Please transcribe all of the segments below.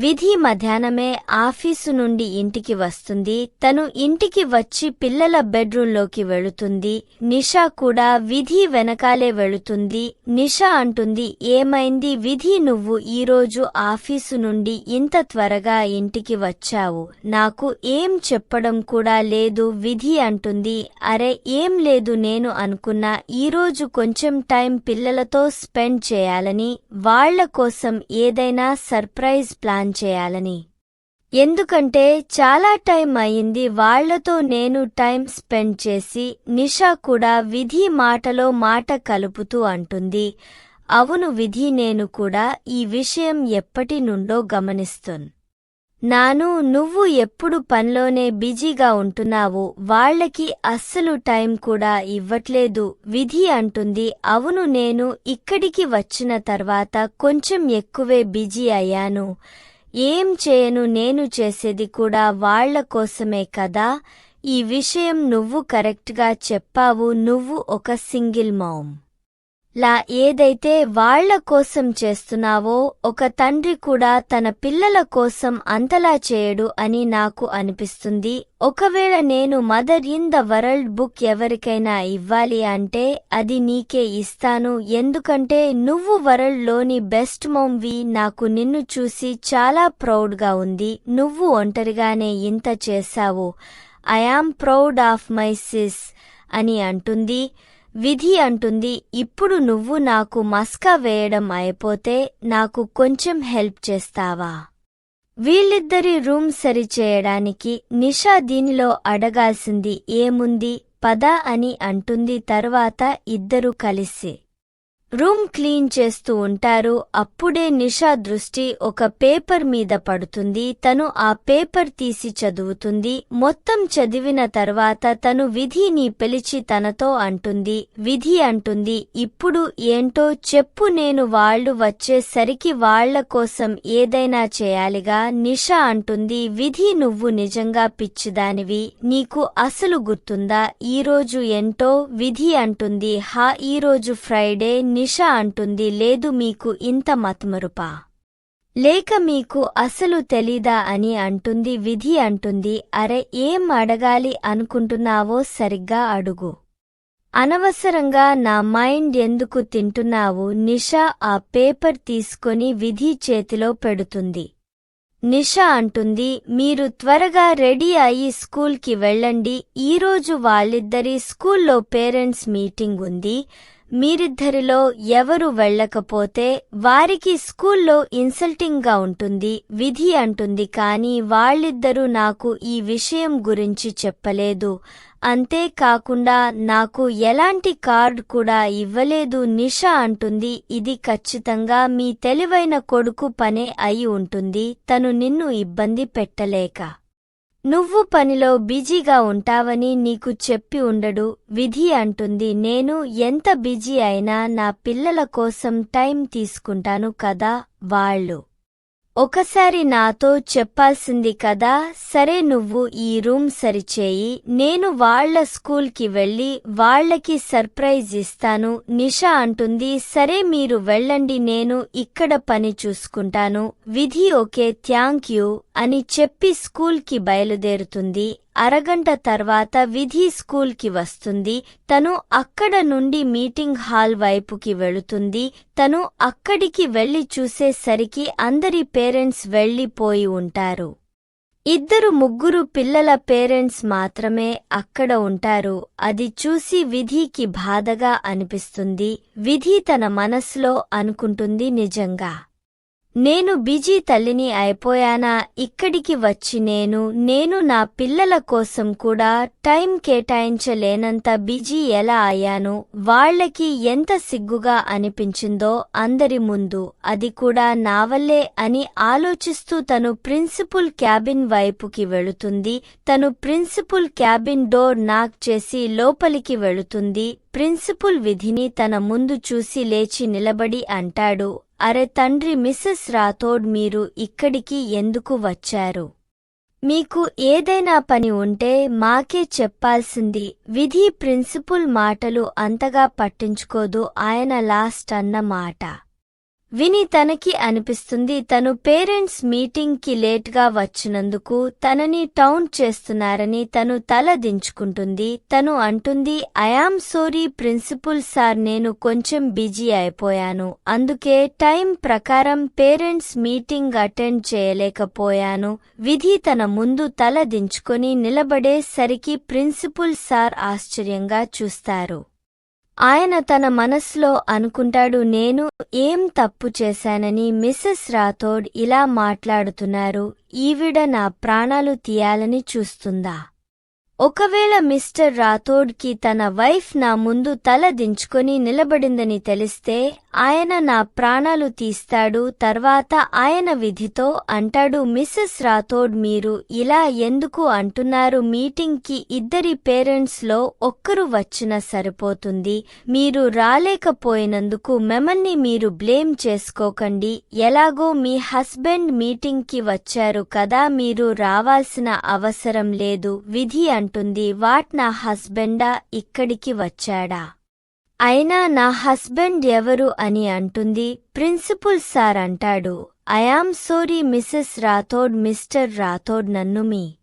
విధి మధ్యాహ్నమే ఆఫీసు నుండి ఇంటికి వస్తుంది. తను ఇంటికి వచ్చి పిల్లల బెడ్రూంలోకి వెళుతుంది. నిషా కూడా విధి వెనకాలే వెళుతుంది. నిషా అంటుంది ఏమైంది విధి? నువ్వు ఈరోజు ఆఫీసు నుండి ఇంత త్వరగా ఇంటికి వచ్చావు. నాకు ఏం చెప్పడం కూడా లేదు విధి అంటుంది. అరే ఏం లేదు నేను అనుకున్నా ఈరోజు కొంచెం టైం పిల్లలతో స్పెండ్ చేయాలని. వాళ్ళ కోసం ఏదైనా సర్ప్రైజ్ ప్లాన్ చేయాలని. ఎందుకంటే చాలా టైం అయింది వాళ్ళతో నేను టైం స్పెండ్ చేసి నిషా కూడా విధి మాటలో మాట కలుపుతూ అంటుంది. అవును విధి నేను కూడా ఈ విషయం ఎప్పటి నుండో గమనిస్తున్. నాను నువ్వు ఎప్పుడు పనిలోనే బిజీగా ఉంటున్నావు వాళ్ళకి అస్సలు టైం కూడా ఇవ్వట్లేదు విధి అంటుంది. అవును నేను ఇక్కడికి వచ్చిన తర్వాత కొంచెం ఎక్కువే బిజీ అయ్యాను. ఏం చేయను నేను చేసేది కూడా వాళ్ళ కోసమే కదా? ఈ విషయం నువ్వు కరెక్ట్గా చెప్పావు నువ్వు ఒక సింగిల్ మౌమ్. లా ఏదైతే వాళ్ళ కోసం చేస్తున్నావో ఒక తండ్రి కూడా తన పిల్లల కోసం అంతలా చేయడు అని నాకు అనిపిస్తుంది. ఒకవేళ నేను mother in the world book ఎవరికైనా ఇవ్వాలి అంటే అది నీకే ఇస్తాను. ఎందుకంటే నువ్వు వరల్డ్లోని బెస్ట్ మోమ్వి నాకు నిన్ను చూసి చాలా ప్రౌడ్గా ఉంది. నువ్వు ఒంటరిగానే ఇంత చేశావు. I am proud of my sis అని అంటుంది. విధి అంటుంది ఇప్పుడు నువ్వు నాకు మస్కా వేయడం అయిపోతే నాకు కొంచెం హెల్ప్ చేస్తావా? వీళ్ళిద్దరి రూమ్ సరిచేయడానికి నిషా దీనిలో అడగాల్సింది ఏముంది? పద అని అంటుంది తర్వాత ఇద్దరు కలిసి. రూమ్ క్లీన్ చేస్తూ ఉంటారు. అప్పుడే నిషా దృష్టి ఒక పేపర్ మీద పడుతుంది. తను ఆ పేపర్ తీసి చదువుతుంది. మొత్తం చదివిన తర్వాత తను విధిని పిలిచి తనతో అంటుంది. విధి అంటుంది ఇప్పుడు ఏంటో చెప్పు నేను వాళ్ళు వచ్చేసరికి వాళ్ళ కోసం ఏదైనా చేయాలిగా. నిషా అంటుంది విధి నువ్వు నిజంగా పిచ్చిదానివి. నీకు అసలు గుర్తుందా? ఈరోజు ఏంటో? విధి అంటుంది హా ఈరోజు ఫ్రైడే. నిషా అంటుంది లేదు మీకు ఇంత మత్మరుపా? లేక మీకు అసలు తెలీదా అని అంటుంది విధి అంటుంది అరే ఏం అడగాలి అనుకుంటున్నావో సరిగ్గా అడుగు. అనవసరంగా నా మైండ్ ఎందుకు తింటున్నావు? నిషా ఆ పేపర్ తీసుకొని విధి చేతిలో పెడుతుంది. నిషా అంటుంది మీరు త్వరగా రెడీ అయ్యి స్కూల్కి వెళ్ళండి. ఈరోజు వాళ్ళిద్దరి స్కూల్లో పేరెంట్స్ మీటింగ్ ఉంది. మీరిద్దరిలో ఎవరు వెళ్ళకపోతే వారికి స్కూల్లో ఇన్సల్టింగ్గా ఉంటుంది విధి అంటుంది కాని వాళ్ళిద్దరూ నాకు ఈ విషయం గురించి చెప్పలేదు. అంతేకాకుండా నాకు ఎలాంటి కార్డ్ కూడా ఇవ్వలేదు నిషా అంటుంది. ఇది ఖచ్చితంగా మీ తెలివైన కొడుకు పనే అయి ఉంటుంది తను నిన్ను ఇబ్బంది పెట్టలేక. నువ్వు పనిలో బిజీగా ఉంటావని నీకు చెప్పి ఉండడు విధి అంటుంది. నేను ఎంత బిజీ అయినా నా పిల్లల కోసం టైం తీసుకుంటాను కదా వాళ్ళు. ఒకసారి నాతో చెప్పాల్సింది కదా సరే నువ్వు ఈ రూమ్ సరిచేయి నేను వాళ్ళ స్కూల్కి వెళ్ళి వాళ్ళకి సర్ప్రైజ్ ఇస్తాను నిషా అంటుంది సరే మీరు వెళ్ళండి నేను ఇక్కడ పని చూసుకుంటాను విధి ఓకే థ్యాంక్ యూ అని చెప్పి స్కూల్కి బయలుదేరుతుంది. అరగంట తర్వాత విధి స్కూల్కి వస్తుంది. తను అక్కడ నుండి మీటింగ్ హాల్ వైపుకి వెళుతుంది. తను అక్కడికి వెళ్ళి చూసేసరికి అందరి పేరెంట్స్ వెళ్ళిపోయి ఉంటారు. ఇద్దరు ముగ్గురు పిల్లల పేరెంట్స్ మాత్రమే అక్కడ ఉంటారు. అది చూసి విధికి బాధగా అనిపిస్తుంది. విధి తన మనసులో అనుకుంటుంది నిజంగా. నేను బిజీ తల్లిని అయిపోయానా? ఇక్కడికి వచ్చి నేను నేను నా పిల్లల కోసం కూడా టైం కేటాయించలేనంత బిజీ ఎలా అయ్యాను? వాళ్ళకి ఎంత సిగ్గుగా అనిపించిందో అందరి ముందు. అది కూడా నావల్లే అని ఆలోచిస్తూ తను ప్రిన్సిపుల్ క్యాబిన్ వైపుకి వెళుతుంది. తను ప్రిన్సిపుల్ క్యాబిన్ డోర్ నాక్ చేసి లోపలికి వెళుతుంది. ప్రిన్సిపుల్ విధిని తన ముందు చూసి లేచి నిలబడి అంటాడు. అరే తండ్రి మిస్సెస్ రాథోడ్ మీరు ఇక్కడికి ఎందుకు వచ్చారు? మీకు ఏదైనా పని ఉంటే మాకే చెప్పాల్సింది. విధి ప్రిన్సిపుల్ మాటలు అంతగా పట్టించుకోదు ఆయన లాస్ట్ అన్న మాట విని తనకి అనిపిస్తుంది తను పేరెంట్స్ మీటింగ్కి లేట్గా వచ్చినందుకు తనని టౌన్ చేస్తున్నారని తను తల దించుకుంటుంది. తను అంటుంది ఐఆమ్ సోరీ ప్రిన్సిపుల్ సార్ నేను కొంచెం బిజీ అయిపోయాను. అందుకే టైం ప్రకారం పేరెంట్స్ మీటింగ్ అటెండ్ చేయలేకపోయాను. విధి తన ముందు తల దించుకొని నిలబడేసరికి ప్రిన్సిపుల్ సార్ ఆశ్చర్యంగా చూస్తారు. ఆయన తన మనస్సులో అనుకుంటాడు నేను ఏం తప్పు చేశానని మిస్సెస్ రాథోడ్ ఇలా మాట్లాడుతున్నారు ఈవిడ నా ప్రాణాలు తీయాలని చూస్తుందా? ఒకవేళ మిస్టర్ రాథోడ్కి తన వైఫ్ నా ముందు తల దించుకొని నిలబడిందని తెలిస్తే ఆయన నా ప్రాణాలు తీస్తాడు తర్వాత ఆయన విధితో అంటాడు మిస్సెస్ రాథోడ్ మీరు ఇలా ఎందుకు అంటున్నారు? మీటింగ్కి ఇద్దరి పేరెంట్స్లో ఒక్కరు వచ్చిన సరిపోతుంది. మీరు రాలేకపోయినందుకు మిమ్మల్ని మీరు బ్లేమ్ చేసుకోకండి. ఎలాగో మీ హస్బెండ్ మీటింగ్కి వచ్చారు కదా మీరు రావాల్సిన అవసరం లేదు. విధి అంటుంది వాట్ నా హస్బెండా? ఇక్కడికి వచ్చాడా? అయినా నా హస్బెండ్ ఎవరు అని అంటుంది ప్రిన్సిపుల్ సార్ అంటాడు. I am sorry Mrs Rathod Mr Rathod నన్ను మీ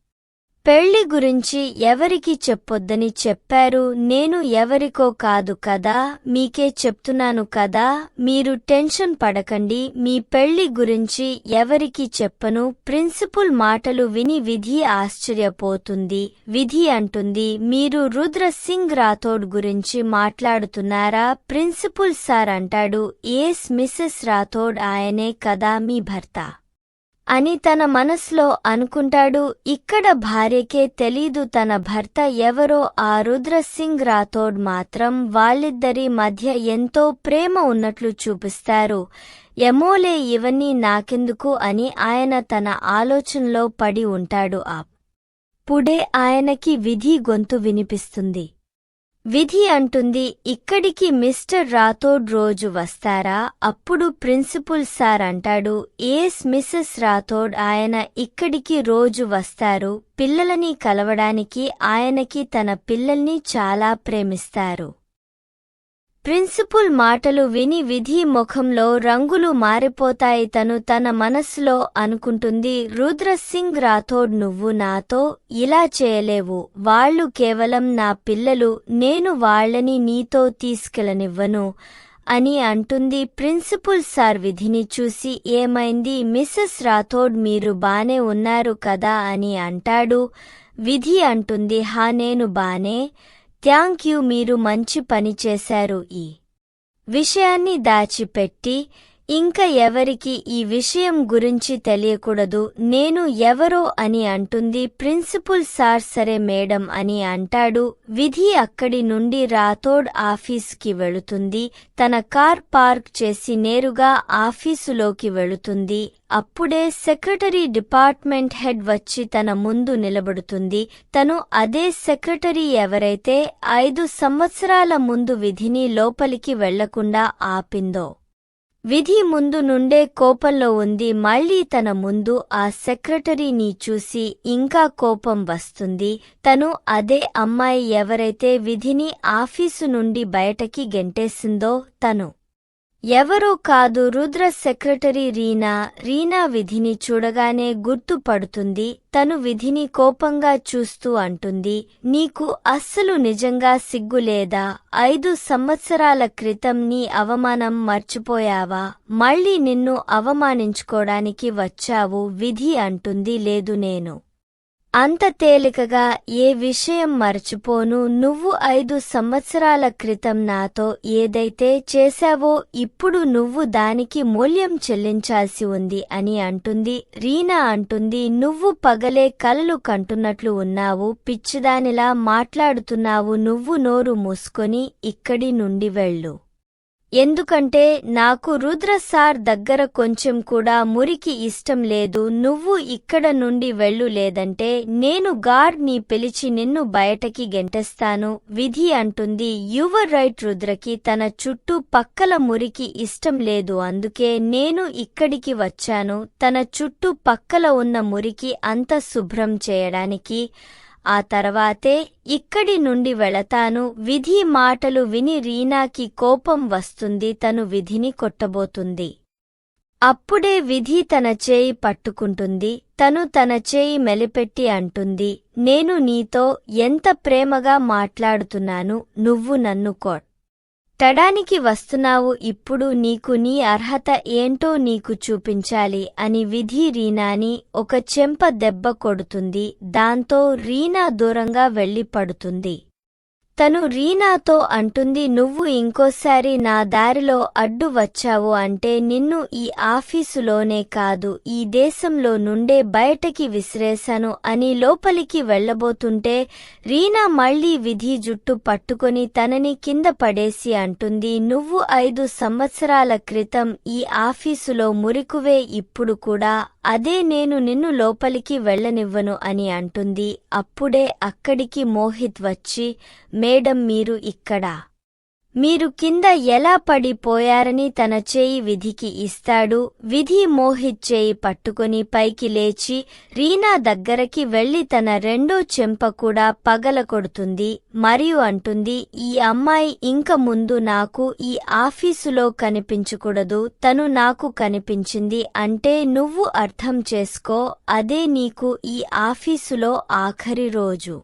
పెళ్ళి గురించి ఎవరికి చెప్పొద్దని చెప్పారు? నేను ఎవరికో కాదు కదా? మీకే చెప్తున్నాను కదా? మీరు టెన్షన్ పడకండి. మీ పెళ్ళి గురించి ఎవరికి చెప్పను? ప్రిన్సిపుల్ మాటలు విని విధి ఆశ్చర్యపోతుంది. విధి అంటుంది మీరు రుద్ర సింగ్ రాథోడ్ గురించి మాట్లాడుతున్నారా? ప్రిన్సిపుల్ సార్ అంటాడు ఏస్ మిస్సెస్ రాథోడ్ ఆయనే కదా మీ భర్త. అని తన మనసులో అనుకుంటాడు. ఇక్కడ భార్యకే తెలీదు తన భర్త ఎవరో. ఆ రుద్రసింగ్ రాథోడ్ మాత్రం వాళ్ళిద్దరి మధ్య ఎంతో ప్రేమ ఉన్నట్లు చూపిస్తారు. ఎమోలే ఇవన్నీ నాకెందుకు? అని ఆయన తన ఆలోచనలో పడి ఉంటాడు. ఆ పుడే ఆయనకి విధి గొంతు వినిపిస్తుంది. విధి అంటుంది ఇక్కడికి మిస్టర్ రాథోడ్ రోజు వస్తారా? అప్పుడు ప్రిన్సిపుల్ సార్ అంటాడు ఏస్ మిస్సెస్ రాథోడ్? ఆయన ఇక్కడికి రోజు వస్తారు. పిల్లలని కలవడానికి ఆయనకి తన పిల్లల్ని చాలా ప్రేమిస్తారు. ప్రిన్సిపుల్ మాటలు విని విధి ముఖంలో రంగులు మారిపోతాయి తను తన మనస్సులో అనుకుంటుంది రుద్రసింగ్ రాథోడ్ నువ్వు నాతో ఇలా చేయలేవు. వాళ్ళు కేవలం నా పిల్లలు నేను వాళ్ళని నీతో తీసుకెళ్ళనివ్వను అని అంటుంది ప్రిన్సిపుల్ సార్ విధిని చూసి ఏమైంది? మిస్సెస్ రాథోడ్ మీరు బానే ఉన్నారు కదా అని అంటాడు. విధి అంటుంది హా నేను బానే థ్యాంక్ యూ మీరు మంచి పని చేశారు ఈ విషయాన్ని దాచిపెట్టి ఇంకా ఎవరికి ఈ విషయం గురించి తెలియకూడదు. నేను ఎవరో అని అంటుంది ప్రిన్సిపుల్ సార్ సరే మేడం అని అంటాడు. విధి అక్కడి నుండి రాథోడ్ ఆఫీస్కి వెళుతుంది. తన కార్ పార్క్ చేసి నేరుగా ఆఫీసులోకి వెళుతుంది. అప్పుడే సెక్రటరీ డిపార్ట్మెంట్ హెడ్ వచ్చి తన ముందు నిలబడుతుంది. తను అదే సెక్రటరీ ఎవరైతే ఐదు సంవత్సరాల ముందు విధిని లోపలికి వెళ్ళకుండా ఆపిందో విధి ముందు నుండే కోపంలో ఉంది మళ్ళీ తన ముందు ఆ సెక్రటరీని చూసి ఇంకా కోపం వస్తుంది. తను అదే అమ్మాయి ఎవరైతే విధిని ఆఫీసు నుండి బయటకి గెంటేసిందో తను. ఎవరో కాదు రుద్ర సెక్రటరీ రీనా. రీనా విధిని చూడగానే గుర్తుపడుతుంది తను విధిని కోపంగా చూస్తూ అంటుంది. నీకు అస్సలు నిజంగా సిగ్గులేదా ఐదు సంవత్సరాల క్రితం నీ అవమానం మర్చిపోయావా? మళ్ళీ నిన్ను అవమానించుకోడానికి వచ్చావు విధి అంటుంది లేదు నేను. అంత తేలికగా ఏ విషయం మర్చిపోను. నువ్వు ఐదు సంవత్సరాల క్రితం నాతో ఏదైతే చేశావో ఇప్పుడు నువ్వు దానికి మూల్యం చెల్లించాల్సి ఉంది అని అంటుంది. రీనా అంటుంది నువ్వు పగలే కలలు కంటున్నట్లు ఉన్నావు. పిచ్చిదానిలా మాట్లాడుతున్నావు. నువ్వు నోరు మూసుకొని ఇక్కడి నుండి వెళ్ళు. ఎందుకంటే నాకు రుద్ర సార్ దగ్గర కొంచెం కూడా మురికి ఇష్టం లేదు నువ్వు ఇక్కడ నుండి వెళ్ళు లేదంటే నేను గార్డ్ పిలిచి నిన్ను బయటకి గెంటేస్తాను విధి అంటుంది. యువర్ రైట్ రుద్రకి తన చుట్టూ పక్కల మురికి ఇష్టం లేదు అందుకే నేను ఇక్కడికి వచ్చాను. తన చుట్టూ పక్కల ఉన్న మురికి అంత శుభ్రం చేయడానికి ఆ తర్వాతే ఇక్కడి నుండి వెళతాను. విధి మాటలు విని రీనాకి కోపం వస్తుంది. తను విధిని కొట్టబోతుంది. అప్పుడే విధి తన చేయి పట్టుకుంటుంది. తను తన చేయి మెలిపెట్టి అంటుంది. నేను నీతో ఎంత ప్రేమగా మాట్లాడుతున్నాను. నువ్వు నన్ను కోట్. తడానికి వస్తున్నావు ఇప్పుడు నీకు నీ అర్హత ఏంటో నీకు చూపించాలి అని విధి రీనాని ఒక చెంప దెబ్బ కొడుతుంది. దాంతో రీనా దూరంగా వెళ్ళి పడుతుంది తను రీనాతో అంటుంది నువ్వు ఇంకోసారి నా దారిలో అడ్డు వచ్చావు అంటే నిన్ను ఈ ఆఫీసులోనే కాదు ఈ దేశంలో నుండే బయటకి విసిరేశాను అని లోపలికి వెళ్ళబోతుంటే రీనా మళ్ళీ విధి జుట్టు పట్టుకొని తనని కింద పడేసి అంటుంది నువ్వు ఐదు సంవత్సరాల క్రితం ఈ ఆఫీసులో మురికువే ఇప్పుడు కూడా అదే నేను నిన్ను లోపలికి వెళ్ళనివ్వను అని అంటుంది. అప్పుడే అక్కడికి మోహిత్ వచ్చి మేడం మీరు ఇక్కడ. మీరు కింద ఎలా పడిపోయారని తన చేయి విధికి ఇస్తాడు. విధి మోహిత్ చేయి పట్టుకుని పైకి లేచి రీనా దగ్గరకి వెళ్ళి తన రెండో చెంప కూడా పగలకొడుతుంది మరియు అంటుంది ఈ అమ్మాయి ఇంక ముందు నాకు ఈ ఆఫీసులో కనిపించకూడదు. తను నాకు కనిపించింది అంటే నువ్వు అర్థం చేసుకో అదే నీకు ఈ ఆఫీసులో ఆఖరి రోజు.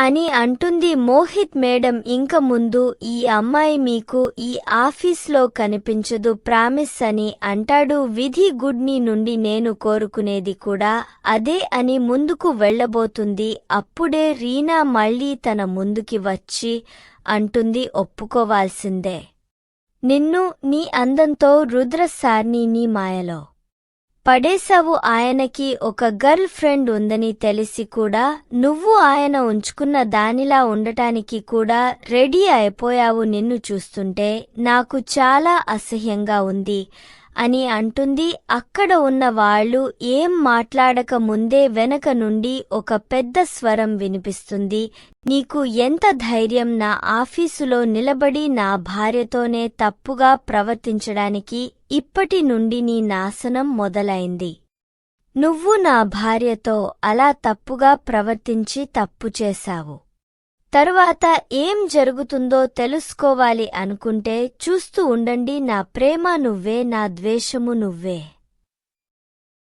అని అంటుంది మోహిత్ మేడం. ఇంక ముందు ఈ అమ్మాయి మీకు ఈ ఆఫీస్లో కనిపించదు ప్రామిస్ అని అంటాడు. విధి గుడ్ని నుండి నేను కోరుకునేది కూడా అదే అని ముందుకు వెళ్ళబోతుంది అప్పుడే రీనా మళ్ళీ తన ముందుకి వచ్చి అంటుంది ఒప్పుకోవాల్సిందే. నిన్ను నీ అందంతో రుద్రసార్ని నీ మాయలో పడేశావు ఆయనకి ఒక గర్ల్ ఫ్రెండ్ ఉందని తెలిసి కూడా నువ్వు ఆయన ఉంచుకున్న దానిలా ఉండటానికి కూడా రెడీ అయిపోయావు నిన్ను చూస్తుంటే. నాకు చాలా అసహ్యంగా ఉంది. అని అంటుంది. అక్కడ ఉన్న వాళ్ళు ఏం మాట్లాడక ముందే వెనక నుండి ఒక పెద్ద స్వరం వినిపిస్తుంది. నీకు ఎంత ధైర్యం నా ఆఫీసులో నిలబడి నా భార్యతోనే తప్పుగా ప్రవర్తించడానికి ఇప్పటి నుండి నీ నాశనం మొదలైంది. నువ్వు నా భార్యతో అలా తప్పుగా ప్రవర్తించి తప్పు చేశావు. తరువాత ఏం జరుగుతుందో తెలుసుకోవాలి అనుకుంటే చూస్తూ ఉండండి నా ప్రేమ నువ్వే నా ద్వేషము నువ్వే.